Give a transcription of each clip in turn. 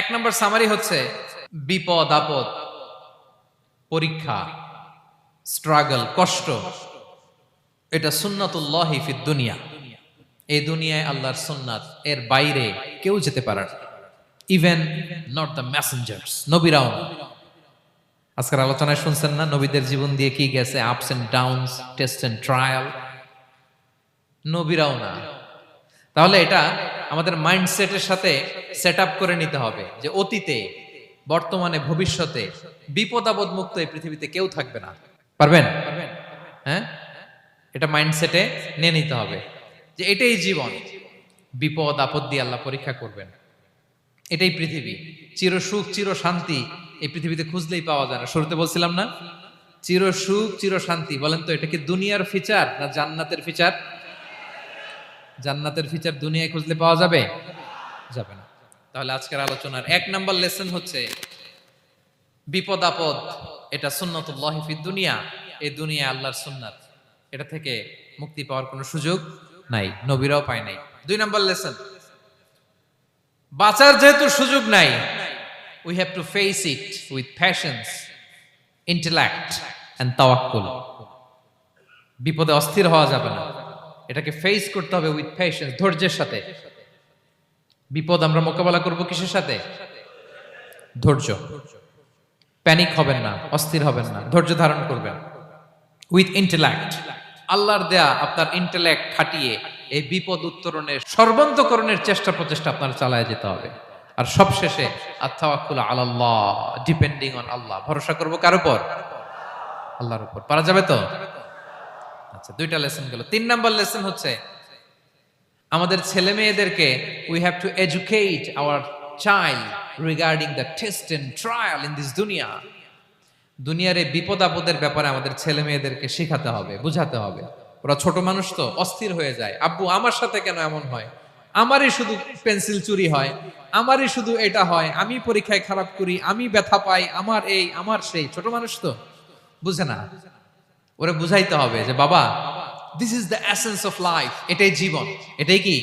এক নম্বর সামারি হচ্ছে, বিপদ, আপদ, পরীক্ষা স্ট্রাগল কষ্ট। এটা সুন্নাতুল্লাহি ফিদ দুনিয়া। এই দুনিয়ায় আল্লাহর সুন্নাত, এর বাইরে কেউ যেতে পারে ইভেন নট দ্য মেসেঞ্জার্স নবীরাও আজকের আলোচনায় শুনছেন না, নবীদের জীবন দিয়ে কি গেছে? Ups and downs test and trial নবীরাও না। তাহলে এটা আমাদের মাইন্ডসেটের সাথে সেট করে নিতে হবে যে অতীতে, বর্তমানে, ভবিষ্যতে বিপদ আপদ মুক্ত এই পৃথিবীতে কেউ থাকবে না। পারবেন? হ্যাঁ? এটা মাইন্ডসেটে নিয়ে নিতে হবে যে এটাই জীবন। বিপদ, আপদ দিয়ে আল্লাহ পরীক্ষা করবেন। এটাই পৃথিবী। চির সুখ, চির শান্তি এই পৃথিবীতে খুঁজলেই পাওয়া যায় না। শুরুতে বলছিলাম না? চির সুখ, চির শান্তি। বলেন তো, এটা কি দুনিয়ার ফিচার না জান্নাতের ফিচার জান্নাতের ফিচার দুনিয়ায় খুঁজলে পাওয়া যাবে? যাবে না। তাহলে আজকের আলোচনার এক নাম্বার লেসন হচ্ছে, বিপদ আপদ, এটা সুন্নতুল্লাহ ফি দুনিয়া, এই দুনিয়া আল্লাহর সুন্নাত। এটা থেকে মুক্তি পাওয়ার কোনো সুযোগ নাই, নবীরাও পায় নাই। দুই নাম্বার লেসন বাঁচার যেহেতু সুযোগ নাই we have to face it with passions intellect and তাওয়াক্কুল বিপদে অস্থির হওয়া যাবে না। এটাকে ফেস করতে হবে উইথ পেশেন্স ধৈর্যের সাথে। বিপদ আমরা মোকাবেলা করব কিসের সাথে? ধৈর্য। প্যানিক হবেন না, অস্থির হবেন না, ধৈর্য ধারণ করবেন। উইথ ইন্টেলেক্ট আল্লাহর দেয়া আপনার ইন্টেলেক্ট খাটিয়ে এই বিপদ উত্তরণের সর্বান্তকরণের চেষ্টা প্রচেষ্টা আপনার চালায় যেতে হবে। আর সবশেষে, আত্মাওয়াক্কুল আল্লাহ ডিপেন্ডিং অন আল্লাহ। ভরসা করব কার উপর? আল্লাহর উপর। পারা যাবে তো? আচ্ছা দুইটা লেসন গেল। তিন নাম্বার লেসন হচ্ছে, আমাদের ছেলে মেয়েদেরকে we have to educate our child regarding the test and trial in this দুনিয়া দুনিয়ার বিপদ আপদের ব্যাপারে আমাদের ছেলে মেয়েদেরকে শেখাতে হবে, বুঝাতে হবে। ওরা ছোট মানুষ তো, অস্থির হয়ে যায়। আব্বু, আমার সাথে কেন এমন হয়? আমারই শুধু পেন্সিল চুরি হয়, আমারই শুধু এটা হয়, আমি পরীক্ষায় খারাপ করি, আমি ব্যথা পাই, আমার এই, আমার সেই। ছোট মানুষ তো, বুঝে না? ওরে বুঝাইতে হবে যে, বাবা this is the essence of life এটাই জীবন। এটাই কি?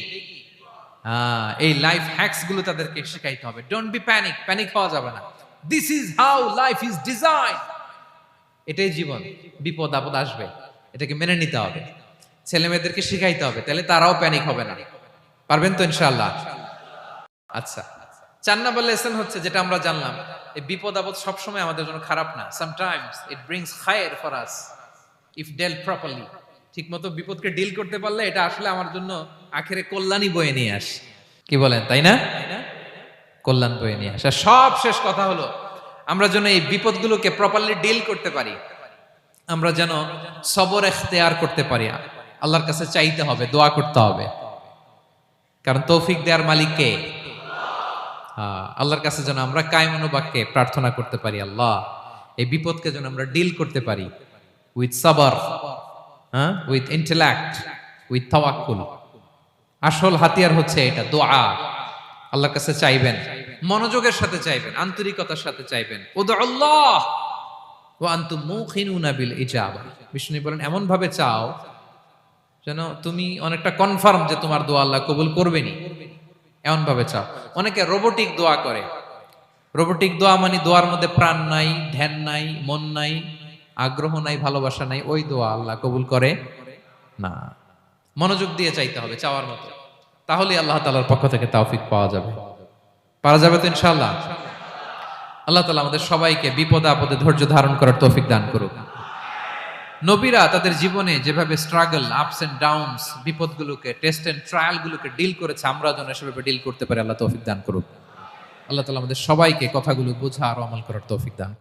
এই লাইফ হ্যাক্সগুলো তাদেরকে শেখাইতে হবে। ডোন্ট বি প্যানিক প্যানিক হওয়া যাবে না। This is how life is design এটাই জীবন, বিপদ আপদ আসবে, এটাকে মেনে নিতে হবে। ছেলে মেয়েদেরকে শিখাইতে হবে, তাহলে তারাও প্যানিক হবে না। পারবেন তো ইনশাআল্লাহ? আচ্ছা চার নাম্বার লেসন হচ্ছে যেটা আমরা জানলাম, এই বিপদ আপদ সবসময় আমাদের জন্য খারাপ না। Sometimes it brings higher for us if dealt properly ঠিক মতো বিপদকে ডিল করতে পারলে এটা আসলে আমার জন্য আখেরে কল্যাণই বয়ে নিয়ে আস। কি বলেন তাই না? কল্যাণ বয়ে নিয়ে আসে। সব শেষ কথা হলো আমরা যেন এই বিপদগুলোকে প্রপারলি ডিল করতে পারি। আমরা যেন সবর এখতেয়ার করতে পারি। আল্লাহর কাছে চাইতে হবে দোয়া করতে হবে। কারণ তৌফিক দেয়ার মালিক কে? হ্যাঁ, আল্লাহর কাছে যেন আমরা কায়মনোবাক্যে প্রার্থনা করতে পারি আল্লাহ। এই বিপদকে যেন আমরা ডিল করতে পারি। উইথ সাবার হ্যাঁ উইথ ইন্টেলেক্ট উইথ তাওয়াক্কুল আসল হাতিয়ার হচ্ছে এটা, দোয়া। আল্লাহর কাছে চাইবেন, মনোযোগের সাথে চাইবেন, আন্তরিকতার সাথে চাইবেন। ওদা আল্লাহ ও আন্তু মুখিনুনা বিল ইজাবা। বিষ্ণু বলেন এমন ভাবে চাও যেন তুমি অনেকটা কনফার্ম যে তোমার দোয়া আল্লাহ কবুল করবেনি এমন ভাবে চাও। অনেকে রোবোটিক দোয়া করে। রোবোটিক দোয়া মানে দোয়ার মধ্যে প্রাণ নাই, ধ্যান নাই, মন নাই আগ্রহ নাই, ভালোবাসা নাই, ওই দোয়া আল্লাহ কবুল করে না। মনোযোগ দিয়ে চাইতে হবে চাওয়ার মতো। তাহলে আল্লাহ তালার পক্ষ থেকে তাওফিক পাওয়া যাবে। পারা যাবে তো ইনশাআল্লাহ? আল্লাহ তালা আমাদের সবাইকে বিপদে আপদে ধৈর্য ধারণ করার তৌফিক দান করুক। নবীরা তাদের জীবনে যেভাবে স্ট্রাগল আপস এন্ড ডাউনস বিপদগুলোকে টেস্ট এন্ড ট্রায়ালগুলোকে ডিল করেছে, আমরা যেন সেভাবে ডিল করতে পারি, আল্লাহ তৌফিক দান করুক। আল্লাহ তালা আমাদের সবাইকে কথাগুলো বোঝা আর আমল করার তৌফিক দান